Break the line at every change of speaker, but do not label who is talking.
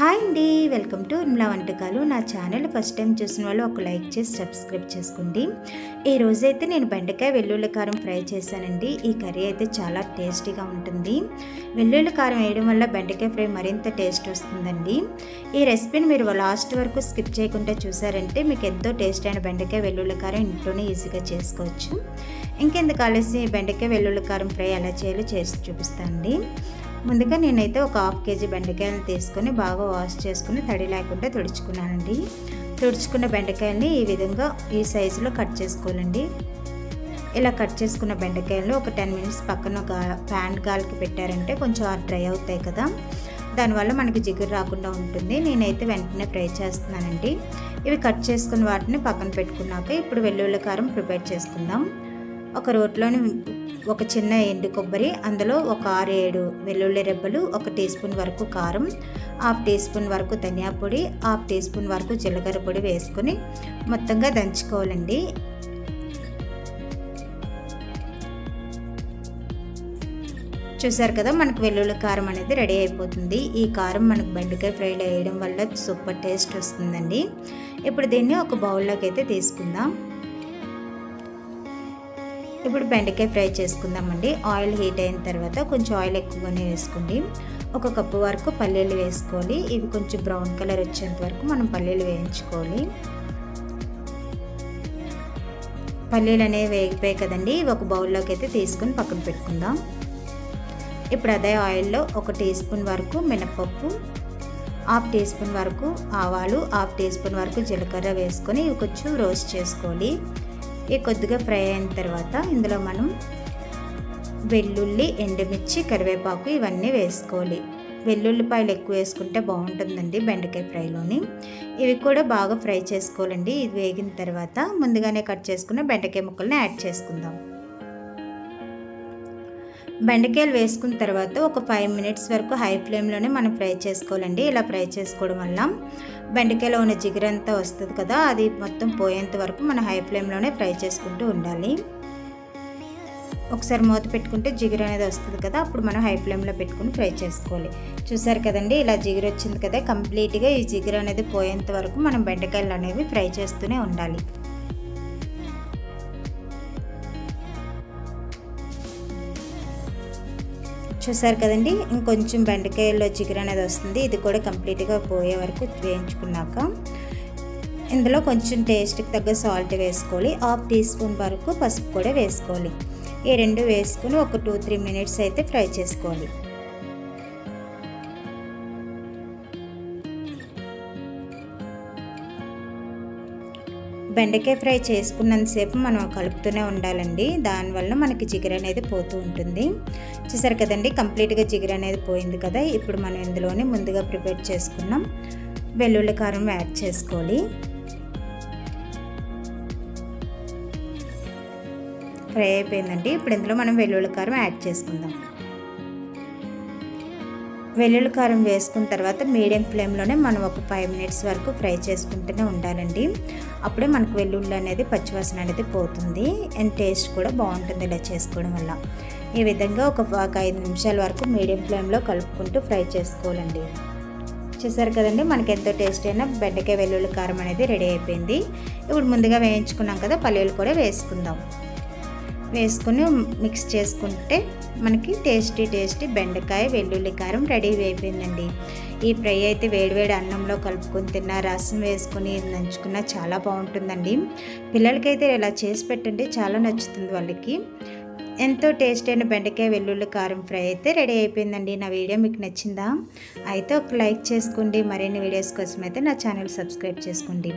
Hi అండి welcome to Urmila వంటకాలు. నా ఛానల్ ఫస్ట్ టైం చూసిన వాళ్ళు ఒక లైక్ చేసి సబ్స్క్రైబ్ చేసుకోండి. ఈ రోజైతే నేను బెండకాయ వెల్లుల్లి కారం ఫ్రై చేశానండి. ఈ కర్రీ అయితే చాలా టేస్టీగా ఉంటుంది. వెల్లుల్లి కారం వేయడం వల్ల బెండకాయ ఫ్రై మరింత టేస్ట్ వస్తుందండి. ఈ రెసిపీని మీరు లాస్ట్ వరకు స్కిప్ చేయకుండా చూసారంటే మీకు ఎంతో టేస్ట్ అయిన బెండకాయ వెల్లుల్లి కారం ఇంట్లోనే ఈజీగా చేసుకోవచ్చు. ఇంకెందుకు ఆలస్యం? బెండకాయ వెల్లుల్లి కారం ఫ్రై ఎలా చేయాలో చేసి చూపిస్తానండి. ముందుగా నేనైతే ఒక హాఫ్ కేజీ బెండకాయలను తీసుకొని బాగా వాష్ చేసుకుని తడి లేకుండా తుడుచుకున్నానండి. తుడుచుకున్న బెండకాయల్ని ఈ విధంగా ఈ సైజులో కట్ చేసుకోవాలండి. ఇలా కట్ చేసుకున్న బెండకాయలు ఒక టెన్ మినిట్స్ పక్కన గా ప్యాన్ గాలికి పెట్టారంటే కొంచెం డ్రై అవుతాయి కదా. దానివల్ల మనకి జిగురు రాకుండా ఉంటుంది. నేనైతే వెంటనే ఫ్రై చేస్తున్నానండి. ఇవి కట్ చేసుకున్న వాటిని పక్కన పెట్టుకున్నాక ఇప్పుడు వెల్లుల్లి కారం ప్రిపేర్ చేసుకుందాం. ఒక రోట్లోని ఒక చిన్న ఎండు కొబ్బరి అందులో ఒక ఆరు ఏడు వెల్లుల్లి రెబ్బలు ఒక టీ స్పూన్ వరకు కారం హాఫ్ టీ స్పూన్ వరకు ధనియా పొడి హాఫ్ టీ స్పూన్ వరకు జీలకర్ర పొడి వేసుకొని మొత్తంగా దంచుకోవాలండి. చూసారు కదా మనకు వెల్లుల్లి కారం అనేది రెడీ అయిపోతుంది. ఈ కారం మనకు బెండకాయ ఫ్రైలో వేయడం వల్ల సూపర్ టేస్ట్ వస్తుందండి. ఇప్పుడు దీన్ని ఒక బౌల్లోకి అయితే తీసుకుందాం. ఇప్పుడు బెండకాయ ఫ్రై చేసుకుందామండి. ఆయిల్ హీట్ అయిన తర్వాత కొంచెం ఆయిల్ ఎక్కువగానే వేసుకోండి. ఒక కప్పు వరకు పల్లీలు వేసుకోవాలి. ఇవి కొంచెం బ్రౌన్ కలర్ వచ్చేంత వరకు మనం పల్లీలు వేయించుకోవాలి. పల్లీలు అనేవి వేగిపోయాయి కదండి. ఇవి ఒక బౌల్లోకి అయితే తీసుకుని పక్కన పెట్టుకుందాం. ఇప్పుడు అదే ఆయిల్లో ఒక టీ స్పూన్ వరకు మినపప్పు హాఫ్ టీ స్పూన్ వరకు ఆవాలు హాఫ్ టీ స్పూన్ వరకు జీలకర్ర వేసుకొని ఇవి కొంచెం రోస్ట్ చేసుకోవాలి. ఇవి కొద్దిగా ఫ్రై అయిన తర్వాత ఇందులో మనం వెల్లుల్లి ఎండుమిర్చి కరివేపాకు ఇవన్నీ వేసుకోవాలి. వెల్లుల్లిపాయలు ఎక్కువ వేసుకుంటే బాగుంటుందండి బెండకాయ ఫ్రైలోని. ఇవి కూడా బాగా ఫ్రై చేసుకోవాలండి. ఇది వేగిన తర్వాత ముందుగానే కట్ చేసుకున్న బెండకాయ ముక్కల్ని యాడ్ చేసుకుందాం. బెండకాయలు వేసుకున్న తర్వాత ఒక ఫైవ్ మినిట్స్ వరకు హై ఫ్లేమ్లోనే మనం ఫ్రై చేసుకోవాలండి. ఇలా ఫ్రై చేసుకోవడం వల్ల బెండకాయలో ఉన్న జిగురంతా వస్తుంది కదా అది మొత్తం పోయేంత వరకు మనం హై ఫ్లేమ్లోనే ఫ్రై చేసుకుంటూ ఉండాలి. ఒకసారి మూత పెట్టుకుంటే జిగురు అనేది వస్తుంది కదా అప్పుడు మనం హై ఫ్లేమ్లో పెట్టుకుని ఫ్రై చేసుకోవాలి. చూసారు కదండి ఇలా జిగురు వచ్చింది కదా కంప్లీట్గా ఈ జిగురు అనేది పోయేంత వరకు మనం బెండకాయలు అనేవి ఫ్రై చేస్తూనే ఉండాలి. చూసారు కదండి ఇంకొంచెం బెండకాయల్లో చికెన్ అనేది వస్తుంది. ఇది కూడా కంప్లీట్గా పోయే వరకు వేయించుకున్నాక ఇందులో కొంచెం టేస్ట్కి తగ్గ సాల్ట్ వేసుకోవాలి. హాఫ్ టీ స్పూన్ వరకు పసుపు కూడా వేసుకోవాలి. ఈ రెండు వేసుకుని ఒక టూ త్రీ మినిట్స్ అయితే ఫ్రై చేసుకోవాలి. బెండకాయ ఫ్రై చేసుకున్నంతసేపు మనం కలుపుతూనే ఉండాలండి. దానివల్ల మనకి జిగురు అనేది పోతూ ఉంటుంది. చూసారు కదండి కంప్లీట్గా జిగురు అనేది పోయింది కదా. ఇప్పుడు మనం ఇందులోనే ముందుగా ప్రిపేర్ చేసుకున్నాం. వెల్లుల్లి కారం యాడ్ చేసుకోవాలి. ఫ్రై అయిపోయిందండి. ఇప్పుడు ఇందులో మనం వెల్లుల్లి కారం యాడ్ చేసుకుందాం. వెల్లుల్లి కారం వేసుకున్న తర్వాత మీడియం ఫ్లేమ్లోనే మనం ఒక ఫైవ్ మినిట్స్ వరకు ఫ్రై చేసుకుంటూనే ఉండాలండి. అప్పుడే మనకు వెల్లుల్లి అనేది పచ్చివాసన అనేది పోతుంది. అండ్ టేస్ట్ కూడా బాగుంటుంది ఇలా చేసుకోవడం వల్ల. ఈ విధంగా ఒక ఒక ఐదు నిమిషాల వరకు మీడియం ఫ్లేమ్లో కలుపుకుంటూ ఫ్రై చేసుకోవాలండి. చూసారు కదండి మనకి ఎంతో టేస్ట్ అయిన బెండకాయ వెల్లుల్లి కారం అనేది రెడీ అయిపోయింది. ఇప్పుడు ముందుగా వేయించుకున్నాం కదా పల్లీలు కూడా వేసుకుందాం. వేసుకుని మిక్స్ చేసుకుంటే మనకి టేస్టీ టేస్టీ బెండకాయ వెల్లుల్లి కారం రెడీ అయిపోయిందండి. ఈ ఫ్రై అయితే వేడివేడి అన్నంలో కలుపుకొని తిన్న రసం వేసుకుని నంచుకున్న చాలా బాగుంటుందండి. పిల్లలకైతే ఇలా చేసి పెట్టండి చాలా నచ్చుతుంది వాళ్ళకి. ఎంతో టేస్ట్ అయిన బెండకాయ వెల్లుల్లి కారం ఫ్రై అయితే రెడీ అయిపోయిందండి. నా వీడియో మీకు నచ్చిందా? అయితే ఒక లైక్ చేసుకోండి. మరిన్ని వీడియోస్ కోసం అయితే నా ఛానల్ సబ్స్క్రైబ్ చేసుకోండి.